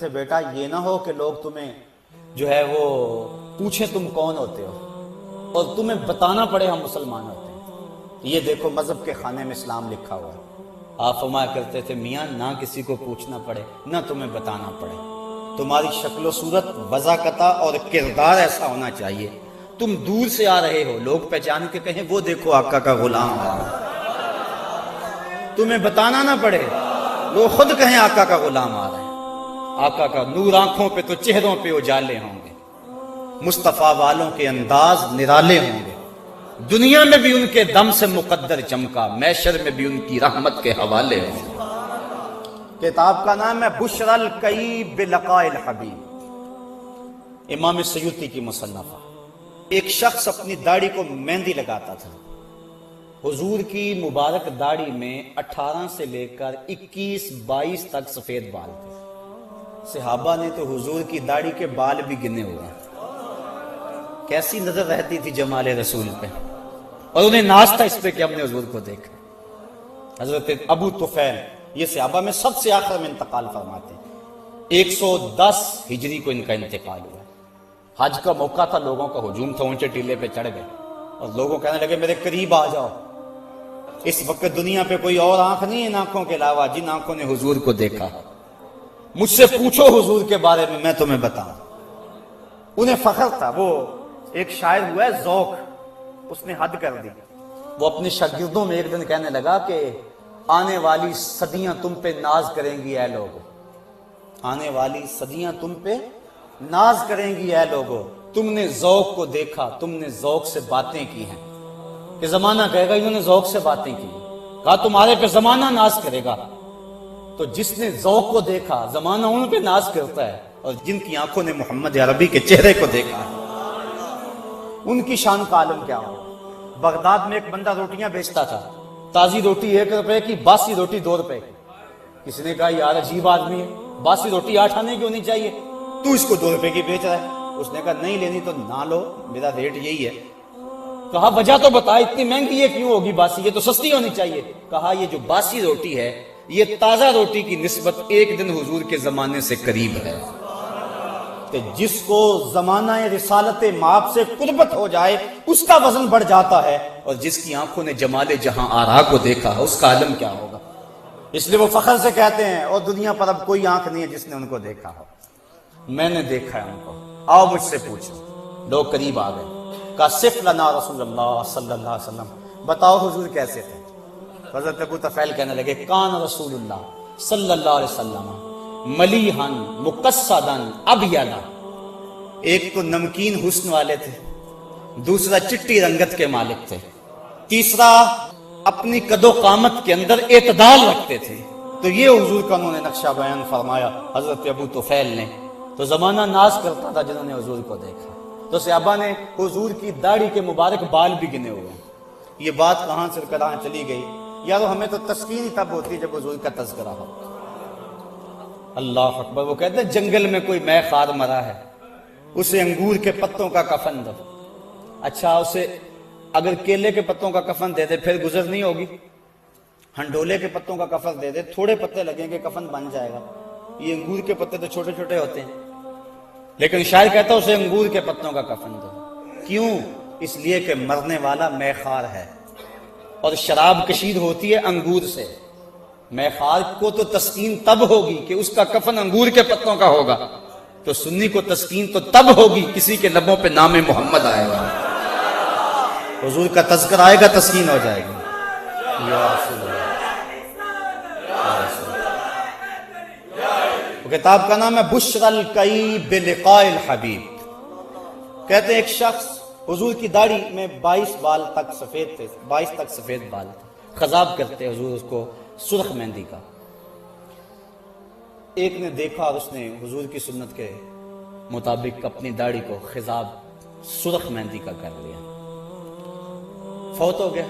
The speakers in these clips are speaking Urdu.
تھے بیٹا، یہ نہ ہو کہ لوگ تمہیں جو ہے وہ پوچھیں تم کون ہوتے ہو اور تمہیں بتانا پڑے ہم مسلمان ہوتے ہیں۔ یہ دیکھو مذہب کے خانے میں اسلام لکھا ہوا ہے۔ آپ فرمایا کرتے تھے، میاں، نہ کسی کو پوچھنا پڑے، نہ تمہیں بتانا پڑے۔ تمہاری شکل و صورت وضاقتہ اور کردار ایسا ہونا چاہیے۔ تم دور سے آ رہے ہو، لوگ پہچان کے کہیں، وہ دیکھو آقا کا غلام آ رہا تمہیں بتانا نہ پڑے، وہ خود کہیں آقا کا غلام آ رہا ہے۔ آقا کا نور آنکھوں پہ تو چہروں پہ اجالے ہوں گے۔ مصطفیٰ والوں کے انداز نرالے ہوں گے۔ دنیا میں بھی ان کے دم سے مقدر چمکا میشر میں بھی ان کی رحمت کے حوالے ہوں گے۔ کتاب کا نام ہے بشر القئی بلقاء الحبیب۔ امام سیوتی کی مصنفہ۔ ایک شخص اپنی داڑھی کو مہندی لگاتا تھا۔ حضور کی مبارک داڑھی میں اٹھارہ سے لے کر اکیس بائیس تک سفید بال تھے۔ صحابہ نے تو حضور کی داڑھی کے بال بھی گنے ہوئے۔ کیسی نظر رہتی تھی جمال رسول پہ۔ اور انہیں ناز تھا اس پہ کہ ہم نے حضور کو دیکھا۔ حضرت ابو طفیل، یہ صحابہ میں سب سے آخر میں انتقال فرماتے ہیں۔ ایک سو دس ہجری کو ان کا انتقال ہوا۔ حج کا موقع تھا، لوگوں کا ہجوم تھا، اونچے ٹیلے پہ چڑھ گئے۔ اور لوگوں کہنے لگے، میرے قریب آ جاؤ۔ اس وقت دنیا پہ کوئی اور آنکھ نہیں ان آنکھوں کے علاوہ جن آنکھوں نے حضور کو دیکھا۔ مجھ سے پوچھو حضور کے بارے میں میں تمہیں بتاؤں۔ انہیں فخر تھا وہ ایک شاعر ہوا ہے ذوق اس نے حد کر دی۔ وہ اپنے شاگردوں میں ایک دن کہنے لگا کہ آنے والی صدیاں تم پہ ناز کریں گی اے لوگو۔ آنے والی صدیاں تم پہ ناز کریں گی اے لوگو۔ تم نے ذوق کو دیکھا تم نے ذوق سے باتیں کی ہیں۔ کہ زمانہ کہے گا انہوں نے ذوق سے باتیں کی۔ کہا تمہارے پہ زمانہ ناز کرے گا۔ تو جس نے ذوق کو دیکھا، زمانہ ان پہ ناز کرتا ہے، اور جن کی آنکھوں نے محمد عربی کے چہرے کو دیکھا ان کی شان کا عالم کیا ہو؟ بغداد میں ایک بندہ روٹیاں بیچتا تھا۔ تازی روٹی ایک روپے کی، باسی روٹی دو روپے کی۔ کسی نے کہا، یار، عجیب آدمی ہے۔ باسی روٹی آٹھ آنے کی ہونی چاہیے۔ تو اس کو دو روپے کی بیچ رہا ہے۔ اس نے کہا، نہیں لینی تو نہ لو، میرا ریٹ یہی ہے۔ کہا وجہ تو بتا، اتنی مہنگی یہ کیوں ہوگی باسی؟ یہ تو سستی ہونی چاہیے۔ کہا، یہ جو باسی روٹی ہے یہ تازہ روٹی کی نسبت ایک دن حضور کے زمانے سے قریب ہے۔ کہ جس کو زمانہ رسالت ماپ سے قربت ہو جائے، اس کا وزن بڑھ جاتا ہے اور جس کی آنکھوں نے جمال جہاں آرا کو دیکھا، اس کا عالم کیا ہوگا؟ اس لیے وہ فخر سے کہتے ہیں، اور دنیا پر اب کوئی آنکھ نہیں ہے جس نے ان کو دیکھا ہو۔ میں نے دیکھا ہے ان کو۔ آؤ مجھ سے پوچھو۔ لوگ قریب آ گئے۔ کا صف لنا رسول اللہ صلی اللہ علیہ وسلم۔ بتاؤ حضور کیسے تھے؟ حضرت ابو تفیل کہنے لگے، کان رسول اللہ صلی اللہ علیہ وسلم ملیحن مقصدن ابیض ایک تو نمکین حسن والے تھے، دوسرا چٹی رنگت کے مالک تھے، تیسرا اپنی قد و قامت کے اندر اعتدال رکھتے تھے۔ تو یہ حضور کا انہوں نے نقشہ بیان فرمایا، حضرت ابو طفیل نے۔ تو زمانہ ناز کرتا تھا جنہوں نے حضور کو دیکھا۔ تو صحابہ نے حضور کی داڑھی کے مبارک بال بھی گنے ہوئے۔ یہ بات کہاں سے کہاں چلی گئی؟ یارو ہمیں تو تسکین ہی تب ہوتی ہے جب حضور کا تذکرہ ہو۔ اللہ اکبر، وہ کہتے ہیں جنگل میں کوئی میں خار مرا ہے، اسے انگور کے پتوں کا کفن دو۔ اچھا اسے اگر کیلے کے پتوں کا کفن دے دے، پھر گزر نہیں ہوگی۔ ہنڈولے کے پتوں کا کفن دے دے، تھوڑے پتے لگیں گے، کفن بن جائے گا۔ یہ انگور کے پتے تو چھوٹے چھوٹے ہوتے ہیں۔ لیکن شاعر کہتا ہے اسے انگور کے پتوں کا کفن دو۔ کیوں؟ اس لیے کہ مرنے والا میخار ہے۔ اور شراب کشید ہوتی ہے انگور سے۔ میخار کو تو تسکین تب ہوگی کہ اس کا کفن انگور کے پتوں کا ہوگا۔ تو سنی کو تسکین تو تب ہوگی کسی کے لبوں پہ نام محمد آئے گا۔ حضور کا تذکر آئے گا، تسکین ہو جائے گی۔ کتاب کا نام ہے بشر القئی بلقاء الحبیب۔ کہتے ہیں ایک شخص حضور کی داڑھی میں بائیس بال تک سفید تھے، بائیس تک سفید بال تھے۔ خضاب کرتے حضور اس کو سرخ مہندی کا۔ ایک نے دیکھا اور اس نے حضور کی سنت کے مطابق اپنی داڑھی کو خضاب سرخ مہندی کا کر لیا۔ فوت ہو گیا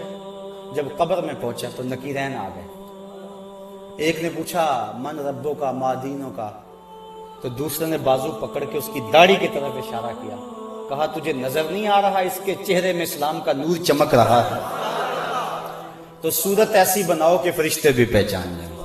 جب قبر میں پہنچا تو نکیرین آ گئے۔ ایک نے پوچھا، من ربوں کا، مادینوں کا؟ تو دوسرے نے بازو پکڑ کے اس کی داڑھی کی طرف اشارہ کیا۔ کہا، تجھے نظر نہیں آ رہا اس کے چہرے میں اسلام کا نور چمک رہا ہے؟ تو صورت ایسی بناؤ کہ فرشتے بھی پہچان جائیں۔